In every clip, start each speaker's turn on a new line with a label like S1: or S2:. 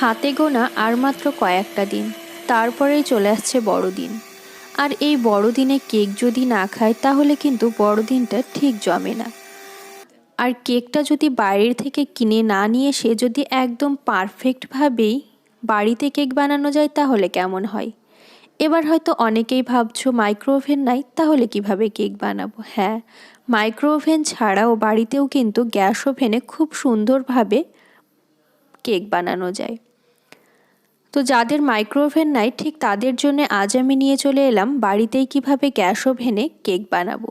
S1: হাতে গোনা আর মাত্র কয়েকটা দিন, তারপরেই চলে আসছে বড়দিন। আর এই বড়দিনে কেক যদি না খায়, তাহলে কিন্তু বড়দিনটা ঠিক জমে না। আর কেকটা যদি বাইরের থেকে কিনে না নিয়ে এসে যদি একদম পারফেক্টভাবেই বাড়িতে কেক বানানো যায়, তাহলে কেমন হয়? এবার হয়তো অনেকেই ভাবছ মাইক্রো ওভেন নাই, তাহলে কীভাবে কেক বানাবো? হ্যাঁ মাইক্রো ওভেন ছাড়াও বাড়িতেও কিন্তু গ্যাস ওভেনে খুব সুন্দরভাবে কেক বানানো যায়। তো যাদের মাইক্রোওভেন নাই, ঠিক তাদের জন্য আজ আমি নিয়ে চলে এলাম বাড়িতেই কীভাবে গ্যাস ওভেনে কেক বানাবো।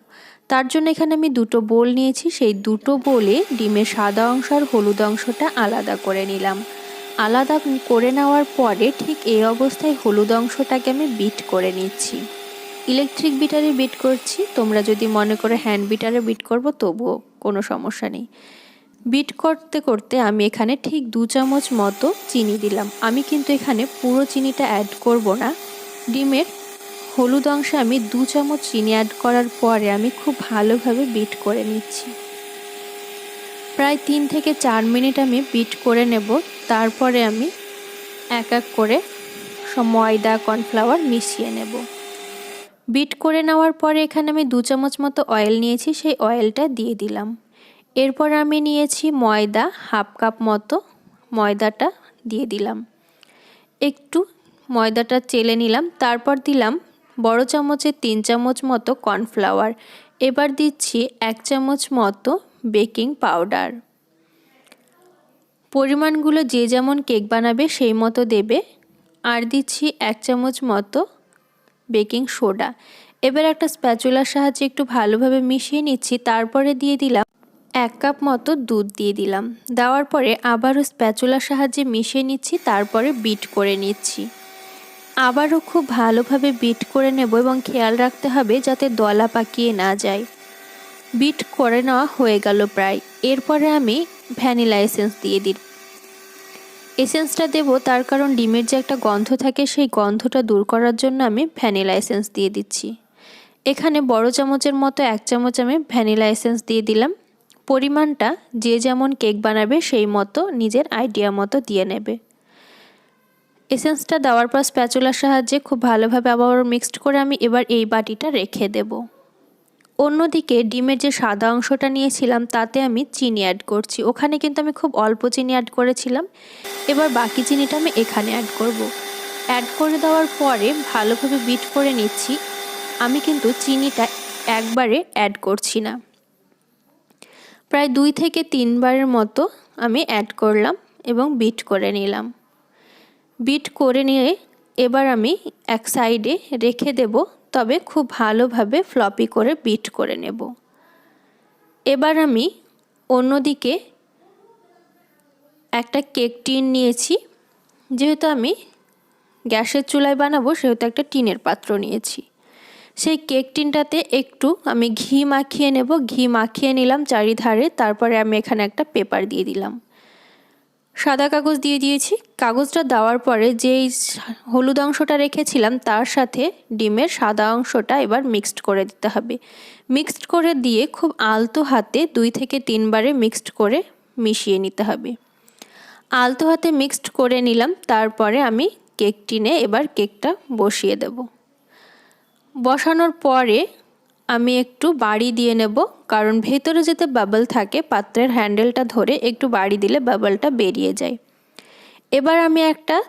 S1: তার জন্য এখানে আমি দুটো বোল নিয়েছি, সেই দুটো বোলে ডিমের সাদা অংশ আর হলুদ অংশটা আলাদা করে নিলাম। আলাদা করে নেওয়ার পরে ঠিক এই অবস্থায় হলুদ অংশটাকে আমি বিট করে নিচ্ছি। ইলেকট্রিক বিটারে বিট করছি, তোমরা যদি মনে করে হ্যান্ড বিটারে বিট করব, তবুও কোনো সমস্যা নেই। বিট করতে করতে আমি এখানে ঠিক দু চামচ মতো চিনি দিলাম। আমি কিন্তু এখানে পুরো চিনিটা অ্যাড করব না। ডিমের হলুদ অংশে আমি দু চামচ চিনি অ্যাড করার পরে আমি খুব ভালোভাবে বিট করে নিচ্ছি। প্রায় তিন থেকে চার মিনিট আমি বিট করে নেব। তারপরে আমি এক এক করে ময়দা, কর্নফ্লাওয়ার মিশিয়ে নেব। বিট করে নেওয়ার পরে এখানে আমি দু চামচ মতো অয়েল নিয়েছি। সেই অয়েলটা দিয়ে দিলাম। এরপর আমি নিয়েছি ময়দা, হাফ কাপ মতো ময়দাটা দিয়ে দিলাম। একটু ময়দাটা চেলে নিলাম, তারপর দিলাম বড় চামচের তিন চামচ মতো কর্নফ্লাওয়ার। এবার দিচ্ছি এক চামচ মতো বেকিং পাউডার। পরিমাণগুলো যে যেমন কেক বানাবে সেই মতো দেবে। আর দিচ্ছি এক চামচ মতো বেকিং সোডা। এবার একটা স্প্যাচুলার সাহায্যে একটু ভালোভাবে মিশিয়ে নিচ্ছি, তারপরে দিয়ে দিলাম এক কাপ মতো দুধ দিয়ে দিলাম। দেওয়ার পরে আবারও স্প্যাচুলার সাহায্যে মিশিয়ে নিচ্ছি, তারপরে বিট করে নিচ্ছি। আবারও খুব ভালোভাবে বিট করে নেব এবং খেয়াল রাখতে হবে যাতে দলা পাকিয়ে না যায়। বিট করে নেওয়া হয়ে গেল প্রায়। এরপরে আমি ভ্যানিলা এসেন্স দিয়ে দিই। এসেন্সটা দেব তার কারণ ডিমের যে একটা গন্ধ থাকে, সেই গন্ধটা দূর করার জন্য আমি ভ্যানিলা এসেন্স দিয়ে দিচ্ছি। এখানে বড় চামচের মতো এক চামচ আমি ভ্যানিলা এসেন্স দিয়ে দিলাম। পরিমাণটা যে যেমন কেক বানাবে সেই মতো নিজের আইডিয়া মতো দিয়ে নেবে। এসেন্সটা দেওয়ার পর স্প্যাচুলার সাহায্যে খুব ভালোভাবে আবার মিক্সড করে আমি এবার এই বাটিটা রেখে দেব। অন্যদিকে ডিমের যে সাদা অংশটা নিয়েছিলাম, তাতে আমি চিনি অ্যাড করছি। ওখানে কিন্তু আমি খুব অল্প চিনি অ্যাড করেছিলাম। এবার বাকি চিনিটা আমি এখানে অ্যাড করব। অ্যাড করে দেওয়ার পরে ভালোভাবে বিট করে নিচ্ছি। আমি কিন্তু চিনিটা একবারে অ্যাড করছি না। প্রায় দুই থেকে তিনবারের মতো আমি অ্যাড করলাম এবং বিট করে নিলাম। বিট করে নিয়ে এবার আমি এক সাইডে রেখে দেব, তবে খুব ভালোভাবে ফ্লপি করে বিট করে নেব। এবার আমি অন্যদিকে একটা কেক টিন নিয়েছি, যেহেতু আমি গ্যাসের চুলায় বানাবো, সেহেতু একটা টিনের পাত্র নিয়েছি। সেই কেক টিনটাতে একটু আমি ঘি মাখিয়ে নেব। ঘি মাখিয়ে নিলাম চারিধারে। তারপরে আমি এখানে একটা পেপার দিয়ে দিলাম। সাদা কাগজ দিয়ে দিয়েছি। কাগজটা দেওয়ার পরে যেই হলুদ অংশটা রেখেছিলাম, তার সাথে ডিমের সাদা অংশটা এবার মিক্সড করে দিতে হবে। মিক্সড করে দিয়ে খুব আলতো হাতে দুই থেকে তিনবারে মিক্সড করে মিশিয়ে নিতে হবে। আলতো হাতে মিক্সড করে নিলাম। তারপরে আমি কেক টিনে এবার কেকটা বসিয়ে দেব। বসানোর পরে আমি একটু বাড়ি দিয়ে নেব, কারণ ভেতরে যেতে বাবল থাকে, পাত্রের হ্যান্ডেলটা ধরে একটু বাড়ি দিলে বাবলটা বেরিয়ে যায়। এবার আমি একটা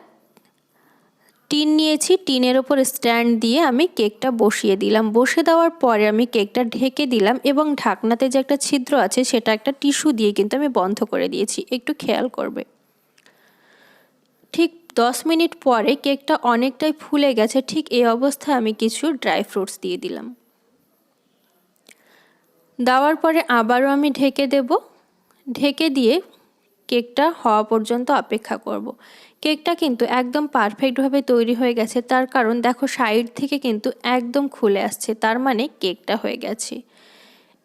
S1: টিন নিয়েছি, টিনের ওপর স্ট্যান্ড দিয়ে আমি কেকটা বসিয়ে দিলাম। বসে দেওয়ার পরে আমি কেকটা ঢেকে দিলাম এবং ঢাকনাতে যে একটা ছিদ্র আছে, সেটা একটা টিস্যু দিয়ে কিন্তু আমি বন্ধ করে দিয়েছি। একটু খেয়াল করবে। দশ মিনিট পরে কেকটা অনেকটাই ফুলে গেছে, ঠিক এই অবস্থায় আমি কিছু ড্রাই ফ্রুটস দিয়ে দিলাম। দেওয়ার পরে আবারও আমি ঢেকে দেব। ঢেকে দিয়ে কেকটা হওয়া পর্যন্ত অপেক্ষা করব। কেকটা কিন্তু একদম পারফেক্টভাবে তৈরি হয়ে গেছে, তার কারণ দেখো সাইড থেকে কিন্তু একদম খুলে আসছে, তার মানে কেকটা হয়ে গেছে।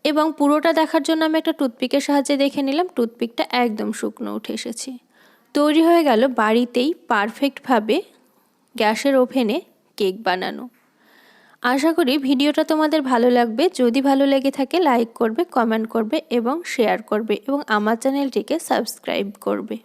S1: এবং পুরোটা দেখার জন্য আমি একটা টুথপিকের সাহায্যে দেখে নিলাম, টুথপিকটা একদম শুকনো উঠে এসেছে। তৈরি হয়ে গেল বাড়িতেই পারফেক্টভাবে গ্যাসের ওভেনে কেক বানানো। আশা করি ভিডিওটা তোমাদের ভালো লাগবে। যদি ভালো লেগে থাকে লাইক করবে কমেন্ট করবে এবং শেয়ার করবে এবং আমার চ্যানেলটিকে সাবস্ক্রাইব করবে।